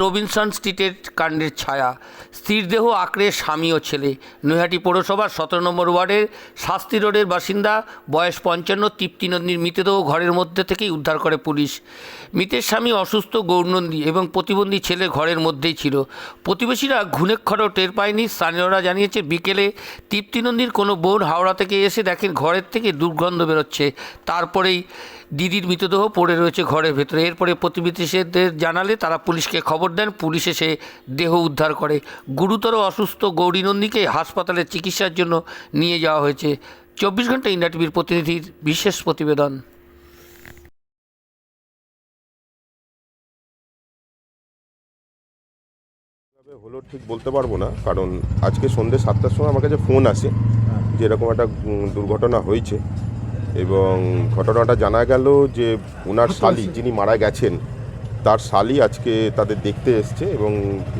Robinson স্ট্রিটের কাণ্ডের ছায়া। স্ত্রীর দেহ, আঁকড়ে স্বামী ও ছেলে। নৈহাটি পৌরসভার সতেরো নম্বর ওয়ার্ডের শাস্তি রোডের বাসিন্দা, বয়স পঞ্চান্ন, তৃপ্তি নন্দীর মৃতদেহ ঘরের মধ্যে থেকেই উদ্ধার করে পুলিশ। মৃতের স্বামী অসুস্থ গৌরনন্দী এবং প্রতিবন্ধী ছেলে ঘরের মধ্যেই ছিল। প্রতিবেশীরা ঘুণেক্ষরও টের পায়নি। স্থানীয়রা জানিয়েছে, বিকেলে তৃপ্তি নন্দীর কোনো বোন হাওড়া থেকে এসে দেখেন, ঘরের থেকে দুর্গন্ধ বেরোচ্ছে। তারপরেই দিদির মৃতদেহ পড়ে রয়েছে ঘরের ভেতরে। এরপরে প্রতিবেশীদের জানালে তারা পুলিশকে খবর দেন। পুলিশ এসে দেহ উদ্ধার করে। গুরুতর অসুস্থ গৌরীনন্দীকে হাসপাতালে চিকিৎসার জন্য নিয়ে যাওয়া হয়েছে। চব্বিশ ঘণ্টা ইন্ডিয়া টিভির প্রতিনিধির বিশেষ প্রতিবেদন। হলো ঠিক বলতে পারব না, কারণ আজকে সন্ধ্যে সাতটার সময় আমার কাছে ফোন আসে যে এরকম একটা দুর্ঘটনা হয়েছে। এবং ঘটনাটা জানা গেল যে ওনার শালি যিনি মারা গেছেন তার শালি আজকে তাদের দেখতে এসছে এবং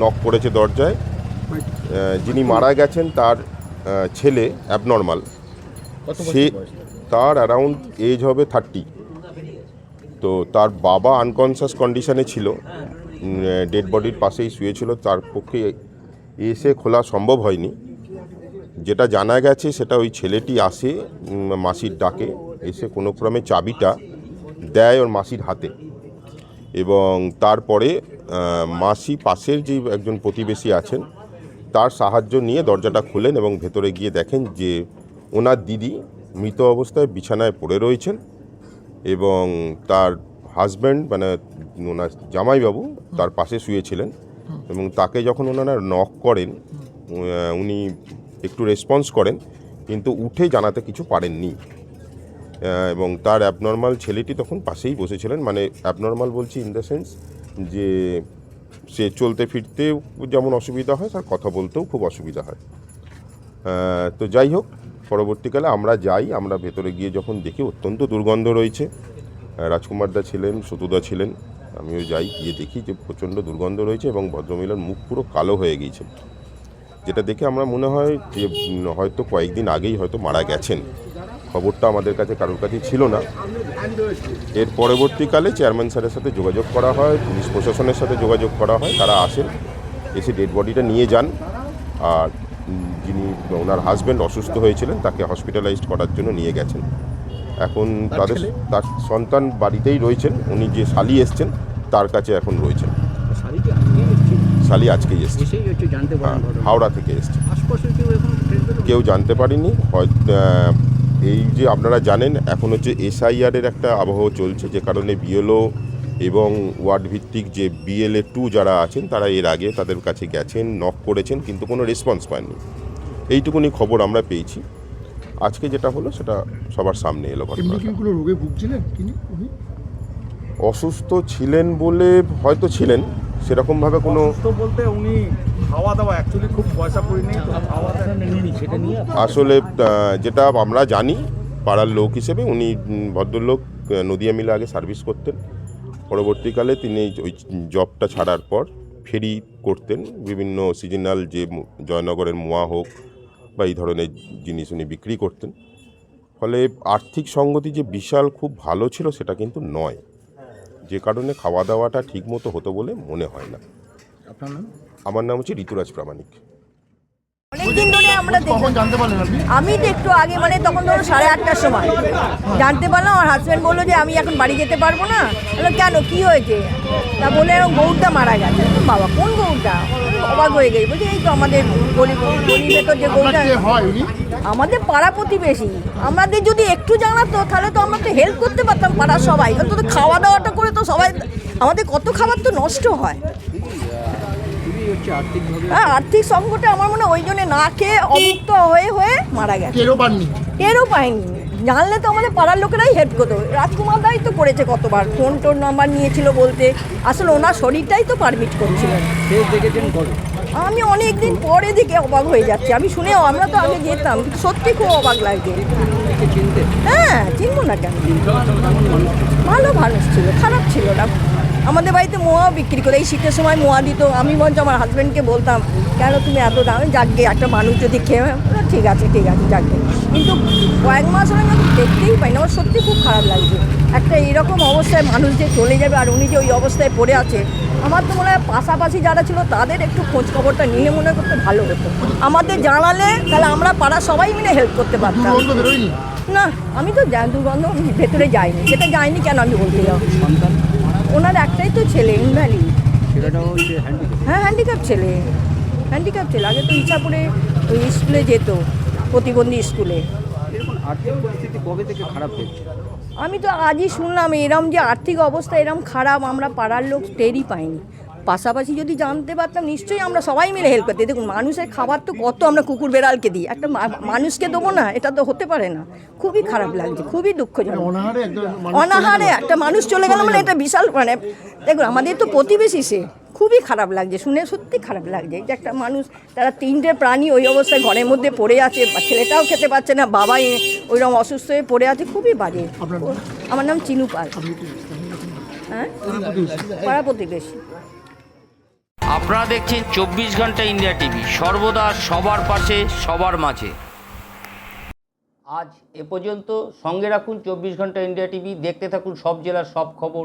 নক করেছে দরজায়। যিনি মারা গেছেন তার ছেলে অ্যাবনর্মাল সে তার অ্যারাউন্ড এজ হবে থার্টি তো তার বাবা আনকনসিয়াস কন্ডিশনে ছিল। ডেড বডির পাশেই শুয়েছিল। তার পক্ষে এসে খোলা সম্ভব হয়নি। যেটা জানা গেছে সেটা ওই ছেলেটি আসে মাসির ডাকে, এসে কোনো ক্রমে চাবিটা দেয় ওর মাসির হাতে। এবং তারপরে মাসি পাশের যে একজন প্রতিবেশী আছেন, তার সাহায্য নিয়ে দরজাটা খুলেন এবং ভেতরে গিয়ে দেখেন যে ওনার দিদি মৃত অবস্থায় বিছানায় পড়ে রয়েছেন এবং তার হাজব্যান্ড মানে ওনার জামাইবাবু, তার পাশে শুয়েছিলেন এবং তাকে যখন ওনারা নক করেন উনি একটু রেসপন্স করেন, কিন্তু উঠে জানাতে কিছু পারেননি। এবং তার অ্যাবনর্মাল ছেলেটি তখন পাশেই বসেছিলেন মানে অ্যাবনর্মাল বলছি ইন দ্য সেন্স যে সে চলতে ফিরতে যেমন অসুবিধা হয়, তার কথা বলতেও খুব অসুবিধা হয়। তো যাই হোক, পরবর্তীকালে আমরা যাই, আমরা ভেতরে গিয়ে যখন দেখি অত্যন্ত দুর্গন্ধ রয়েছে রাজকুমারদা ছিলেন সতুদা ছিলেন, আমিও যাই, গিয়ে দেখি যে প্রচণ্ড দুর্গন্ধ রয়েছে এবং ভদ্রমহিলার মুখ পুরো কালো হয়ে গিয়েছে। যেটা দেখে আমরা মনে হয় যে হয়তো কয়েকদিন আগেই হয়তো মারা গেছেন। খবরটা আমাদের কাছে কারোর কাছে ছিল না। এর পরবর্তীকালে চেয়ারম্যান স্যারের সাথে যোগাযোগ করা হয় পুলিশ প্রশাসনের সাথে যোগাযোগ করা হয় তারা আসেন এসে ডেড বডিটা নিয়ে যান। আর যিনি ওনার হাজব্যান্ড অসুস্থ হয়েছিলেন তাকে হসপিটালাইজড করার জন্য নিয়ে গেছেন। এখন তাদের তার সন্তান বাড়িতেই রয়েছেন উনি যে শালি এসছেন তার কাছে এখন রয়েছেন। শাড়িটি আজকেই এসেছিল শালি আজকেই এসছে হ্যাঁ, হাওড়া থেকে এসছে। কেউ জানতে পারেনি। হয়তো এই যে আপনারা জানেন এখন হচ্ছে এসআইআরের একটা আবহাওয়া চলছে যে কারণে বিএলও এবং ওয়ার্ড ভিত্তিক যে বিএলএ টু যারা আছেন তারা এর আগে তাদের কাছে গেছেন নক করেছেন কিন্তু কোনো রেসপন্স পাননি। এইটুকুনি খবর আমরা পেয়েছি। আজকে যেটা হলো সেটা সবার সামনে এলো রোগে ভুগছিলেন তিনি অসুস্থ ছিলেন বলে হয়তো ছিলেন সেরকমভাবে কোনো বলতে উনি খাওয়া দাওয়া অ্যাকচুয়ালি খুব পয়সা করি নেই তো খাওয়া দাওয়া সেটা নিয়ে আসলে যেটা আমরা জানি পাড়ার লোক হিসেবে উনি ভদ্রলোক নদিয়া মিলে আগে সার্ভিস করতেন। পরবর্তীকালে তিনি ওই জবটা ছাড়ার পর ফেরি করতেন। বিভিন্ন সিজনাল যে জয়নগরের মোয়া হোক বা এই ধরনের জিনিস উনি বিক্রি করতেন। ফলে আর্থিক সঙ্গতি যে বিশাল খুব ভালো ছিল সেটা কিন্তু নয়। যে কারণে খাওয়া দাওয়াটা ঠিক মতো হতো বলে মনে হয় না। আপনার নাম? আমার নাম হচ্ছে ঋতুরাজ প্রামাণিক। অনেকদিন ধরে আমরা আমি তো একটু আগে মানে তখন ধরো সাড়ে আটটার সময়। জানতে পারলাম আমার হাজব্যান্ড বলল যে আমি এখন বাড়ি যেতে পারব না। কেন? কি হয়েছে? তা বলে এরকম গৌরটা মারা গেছে। বাবা কোন গৌরটা অবাক হয়ে গেছি। বলছি এই তো আমাদের ভেতর যে গৌরটা হয় আমাদের পাড়া প্রতিবেশী। আমাদের যদি একটু জানাতো তাহলে তো আমরা তো হেল্প করতে পারতাম পাড়ার সবাই। অন্তত খাওয়া দাওয়াটা করে তো সবাই আমাদের কত খাবার তো নষ্ট হয়। হ্যাঁ আর্থিক সংকটে আমার মনে হয় ওই জন্য না খেয়ে অমুক্ত হয়ে হয়ে মারা গেছে। টেরও পাইনি। জানলে তো আমাদের পাড়ার লোকেরাই হেল্প করতো। রাজকুমার দাই তো করেছে কতবার ফোন টোন নাম্বার নিয়েছিল বলতে। আসলে ওনার শরীরটাই তো পারমিট করছিল। আমি অনেক দিন পরে দিকে অবাক হয়ে যাচ্ছি। আমি শুনেও আমরা তো আগে যেতাম কিন্তু সত্যি খুব অবাক চিনতে হ্যাঁ চিনবো না কেন? ভালো মানুষ ছিল খারাপ ছিল না। আমাদের বাড়িতে মোয়াও বিক্রি করে এই শীতের সময় মোয়া দিত। আমি বলছি আমার হাজব্যান্ডকে বলতাম কেন তুমি এত দামে? যাকগে একটা মানুষ যদি খেয়ে ঠিক আছে ঠিক আছে যাকগে কিন্তু কয়েক মাস হলে আমি দেখতেই পাই না। আমার সত্যি খুব খারাপ লাগছে। একটা এরকম অবস্থায় মানুষ যে চলে যাবে আর উনি যে ওই অবস্থায় পড়ে আছে আমার তো মনে হয় পাশাপাশি যারা ছিল তাদের একটু খোঁজ খবরটা নিয়ে মনে করতে ভালো হতো। আমাদের জানালে তাহলে আমরা পাড়া সবাই মিলে হেল্প করতে পারতাম। না আমি তো দুর্গন্ধ ভেতরে যাইনি। সেটা যাইনি কেন আমি বলতে যাও ওনার একটাই তো ছেলে ইনভ্যালিড হচ্ছে হ্যাঁ হ্যান্ডিক্যাপ ছেলে। হ্যান্ডিক্যাপ ছেলে। আগে তো ইচ্ছা করে ওই স্কুলে যেত। প্রতিবন্ধী স্কুলে। এরকম আর্থিক পরিস্থিতি কবে থেকে খারাপ হচ্ছে আমি তো আজই শুনলাম এরম যে আর্থিক অবস্থা এরম খারাপ আমরা পাড়ার লোক টেরই পাইনি। পাশাপাশি যদি জানতে পারতাম নিশ্চয়ই আমরা সবাই মিলে হেল্প করতে। দেখুন মানুষের খাবার তো কত আমরা কুকুর বেড়ালকে দিই। একটা মা- মানুষকে দেবো না এটা তো হতে পারে না। খুবই খারাপ লাগছে খুবই দুঃখজনক। মানুষ অনাহারে একটা মানুষ চলে গেল মানে এটা বিশাল মানে দেখুন আমাদের তো প্রতিবেশী সে। খুবই খারাপ লাগছে শুনে সত্যি খারাপ লাগছে যে একটা মানুষ তারা তিনটে প্রাণী ওই অবস্থায় ঘরের মধ্যে পড়ে আছে বা ছেলেটাও খেতে পারছে না বাবাই ওইরকম অসুস্থ হয়ে পড়ে আছে খুবই বাজে। আমার নাম চিনু পাল। হ্যাঁ? পাড়া প্রতিবেশী আপনারা দেখছেন চব্বিশ ঘণ্টা ইন্ডিয়া টিভি সর্বদা সবার পাশে সবার মাঝে। আজ এ পর্যন্ত সঙ্গে রাখুন চব্বিশ ঘণ্টা ইন্ডিয়া টিভি দেখতে থাকুন সব জেলার সব খবর।